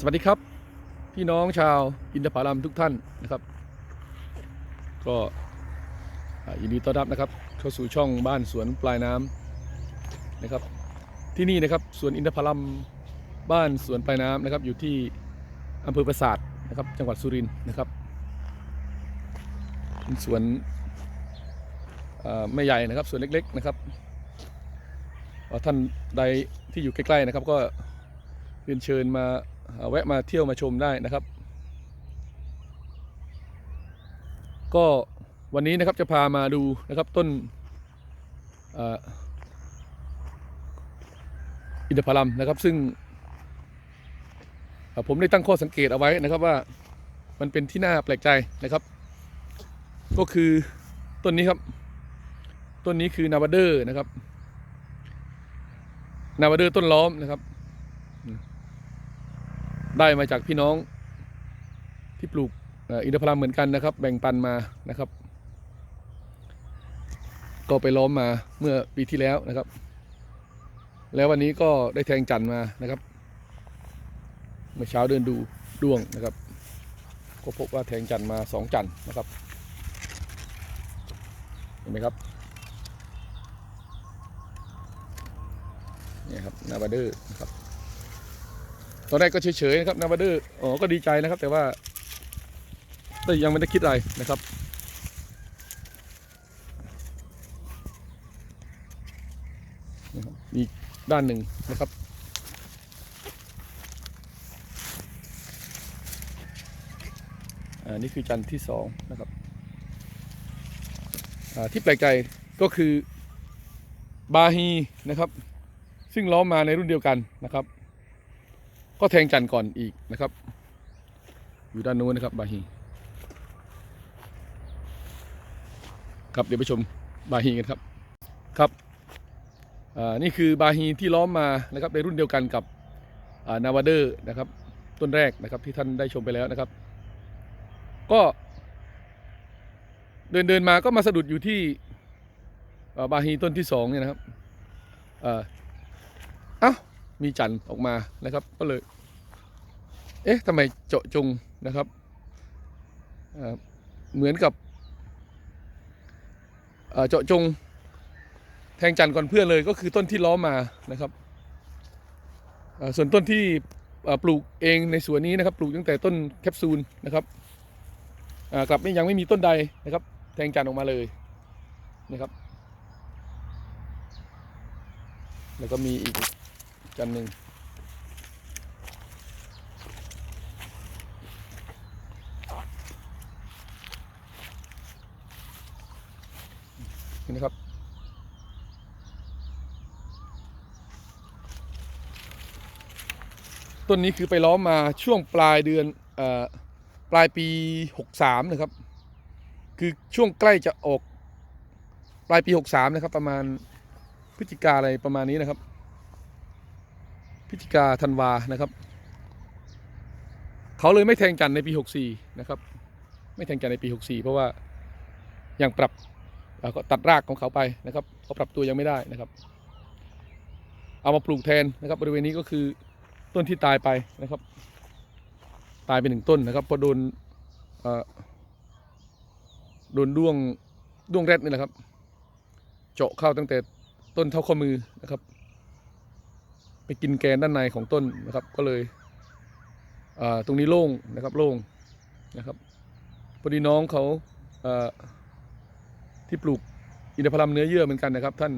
สวัสดีครับ พี่น้องชาวอินทผลัมทุกท่านนะครับ ก็ยินดีต้อนรับนะครับ เข้าสู่ช่องบ้านสวนปลายน้ำนะครับ ที่นี่นะครับสวนอินทผลัมบ้านสวนปลายน้ำนะครับ อยู่ที่อำเภอปราสาทนะครับ จังหวัดสุรินทร์นะครับเป็นสวนไม่ใหญ่นะครับสวนเล็กๆนะครับท่านใดที่อยู่ใกล้ๆนะครับ ก็เรียนเชิญมา แวะมาเที่ยวมาชมได้นะครับ ก็วันนี้นะครับจะพามาดูนะครับต้นอินทผลัมนะครับ ซึ่ง ผมได้ตั้งข้อสังเกตเอาไว้นะครับว่ามันเป็นที่น่าแปลกใจนะครับ ก็คือต้นนี้ครับต้นนี้คือนาวาเดอร์นะครับนาวาเดอร์ต้นล้อมนะครับ ได้มาจากพี่น้องที่ปลูกอินทผลัมเหมือนกันนะครับ แบ่งปันมานะครับ ก็ไปล้อมมาเมื่อปีที่แล้วนะครับ แล้ววันนี้ก็ได้แทงจันทร์มานะครับ เมื่อเช้าเดินดูด้วงนะครับ ก็พบว่าแทงจันทร์มาสองจันทร์นะครับเห็นไหมครับนี่ครับนาบาเดอร์นะครับ ตอนแรกก็เฉยๆนะครับนาบาเดอร์อ๋อก็ดีใจนะครับ แต่ว่าแต่ยังไม่ได้คิดอะไรนะครับอีกด้านหนึ่งนะครับอ่านี่คือจันทร์ที่สองนะครับที่แปลกใจก็คือบาฮีนะครับ ซึ่งล้อมมาในรุ่นเดียวกันนะครับ ก็แทงจันทร์ก่อนอีกนะครับ อยู่ด้านนู้นนะครับบาฮีครับเดี๋ยวไปชมบาฮีกันครับครับนี่คือบาฮีที่ล้อมมานะครับในรุ่นเดียวกันกับนาวาเดอร์นะครับ ต้นแรกนะครับที่ท่านได้ชมไปแล้วนะครับ ก็เดินเดินมาก็มาสะดุดอยู่ที่บาฮีต้นที่สองเนี่ยนะครับ เอ้า มีจันทร์ออกมานะครับ ก็เลย เอ๊ะทำไมเจาะจงนะครับเหมือนกับเจาะจง แทงจันทร์ก่อนเพื่อนเลยก็คือต้นที่ล้อมมานะครับส่วนต้นที่ปลูกเองในสวนนี้นะครับ ปลูกตั้งแต่ต้นแคปซูลนะครับกลับไม่ยังไม่มีต้นใดนะครับ แทงจันทร์ออกมาเลยนะครับ แล้วก็มีอีก จันหนึ่งนี่นะครับ ต้นนี้คือไปล้อมมาช่วงปลายเดือนอปลายปี 63 นะครับ คือช่วงใกล้จะออกปลายปี 63 นะครับ ประมาณพฤศจิกาอะไรประมาณนี้นะครับ พฤศจิกาธันวานะครับ เขาเลยไม่แทงจันในปี 64 นะครับ ไม่แทงจันในปี 64 เพราะว่ายังปรับเอ่อก็ตัดรากของเขาไปนะครับเขาปรับตัวยังไม่ได้นะครับ เอามาปลูกแทนนะครับบริเวณนี้ก็คือต้นที่ตายไปนะครับ ตายไปหนึ่งต้นนะครับเพราะโดนโดนด้วงด้วงแรดนี่แหละครับ เจาะเข้าตั้งแต่ต้นเท่าข้อมือนะครับ ไปกินแกนด้านในของต้นนะครับ ก็เลยตรงนี้โล่งนะครับโล่งนะครับพอดีน้องเขาที่ปลูกอินทผลัมเนื้อเยื่อเหมือนกันนะครับ ท่าน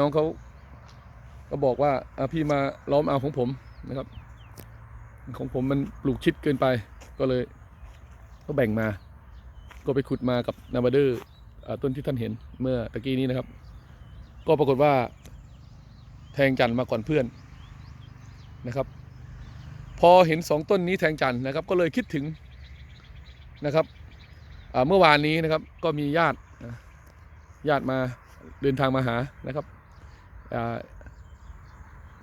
น้องเขาก็บอกว่าพี่มาล้อมเอาของผมนะครับ ของผมมันปลูกชิดเกินไปก็เลย ก็แบ่งมา ก็ไปขุดมากับนาบาเดอร์ต้นที่ท่านเห็นเมื่อตะกี้นี้นะครับ ก็ปรากฏว่า ทงจันทร์มาก่อนเพื่อนนะครับ พอเห็นสองต้นนี้แทงจันทร์นะครับ ก็เลยคิดถึงนะครับเมื่อวานนี้นะครับก็มีญาติญาติมาเดินทางมาหานะครับ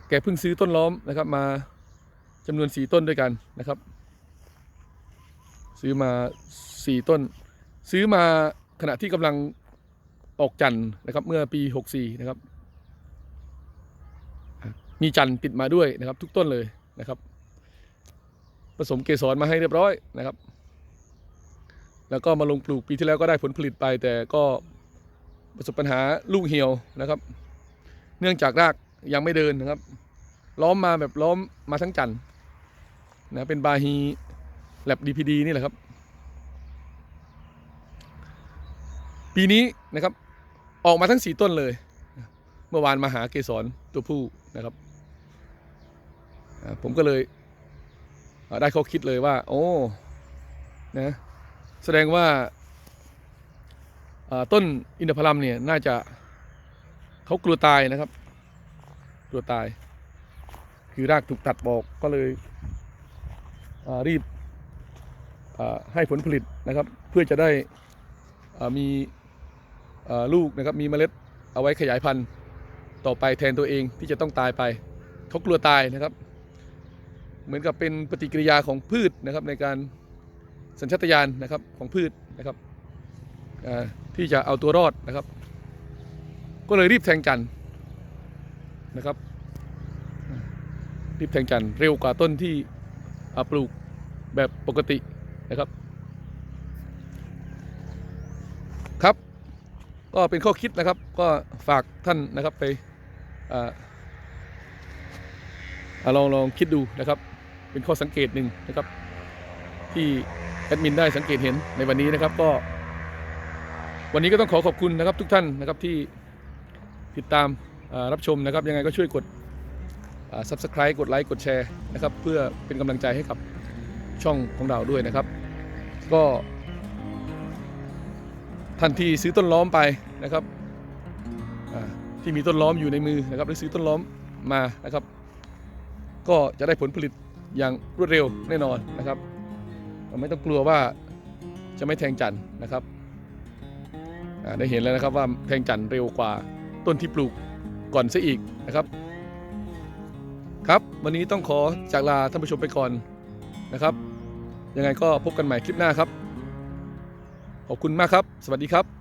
แกเพิ่งซื้อต้นล้อมนะครับมาจำนวนสี่ต้นด้วยกันนะครับ ซื้อมาสี่ต้น ซื้อมาขณะที่กำลังออกจันนะครับเมื่อปีหกสี่นะครับ มีจันทร์ติดมาด้วยนะครับ ทุกต้นเลยนะครับ ผสมเกสรมาให้เรียบร้อยนะครับ แล้วก็มาลงปลูกปีที่แล้วก็ได้ผลผลิตไปแต่ก็ประสบปัญหาลูกเหี่ยวนะครับ เนื่องจากรากยังไม่เดินนะครับ ล้อมมาแบบล้อมมาทั้งจันทร์นะเป็นบาฮีแลบดีพีดีนี่แหละครับ ปีนี้นะครับออกมาทั้งสีต้นเลย เมื่อวานมาหาเกสรตัวผู้นะครับ ผมก็เลยได้ข้อคิดเลยว่า โอ้นะแสดงว่าต้นอินทผลัมเนี่ยน่าจะเขากลัวตายนะครับ กลัวตาย คือรากถูกตัดบอกก็เลยรีบให้ผลผลิตนะครับ เพื่อจะได้มีลูกนะครับ มีเมล็ดเอาไว้ขยายพันธุ์ต่อไปแทนตัวเองที่จะต้องตายไปเขากลัวตายนะครับ เหมือนกับเป็นปฏิกิริยาของพืชนะครับในการสัญชาตญาณนะครับของพืชนะครับที่จะเอาตัวรอดนะครับ ก็เลยรีบแทงจันทร์นะครับรีบแทงจันทร์เร็วกว่าต้นที่ปลูกแบบปกตินะครับ ครับ ก็เป็นข้อคิดนะครับ ก็ฝากท่านนะครับไปอลองลองคิดดูนะครับ เป็นข้อสังเกตหนึ่งนะครับ ที่แอดมินได้สังเกตเห็นในวันนี้นะครับก็ วันนี้ก็ต้องขอขอบคุณนะครับทุกท่านนะครับที่ติดตามรับชมนะครับ ยังไงก็ช่วยกด subscribe กดไลค์กดแชร์นะครับ เพื่อเป็นกำลังใจให้กับช่องของเราด้วยนะครับ ก็ท่านที่ซื้อต้นล้อมไปนะครับที่มีต้นล้อมอยู่ในมือนะครับหรือซื้อต้นล้อมมานะครับ ก็จะได้ผลผลิต อย่างรวดเร็วแน่นอนนะครับไม่ต้องกลัวว่าจะไม่แทงจันนะครับได้เห็นแล้วนะครับว่าแทงจันเร็วกว่าต้นที่ปลูกก่อนซะอีกนะครับ ครับ วันนี้ต้องขอจากลาท่านผู้ชมไปก่อนนะครับ ยังไงก็พบกันใหม่คลิปหน้าครับ ขอบคุณมากครับ สวัสดีครับ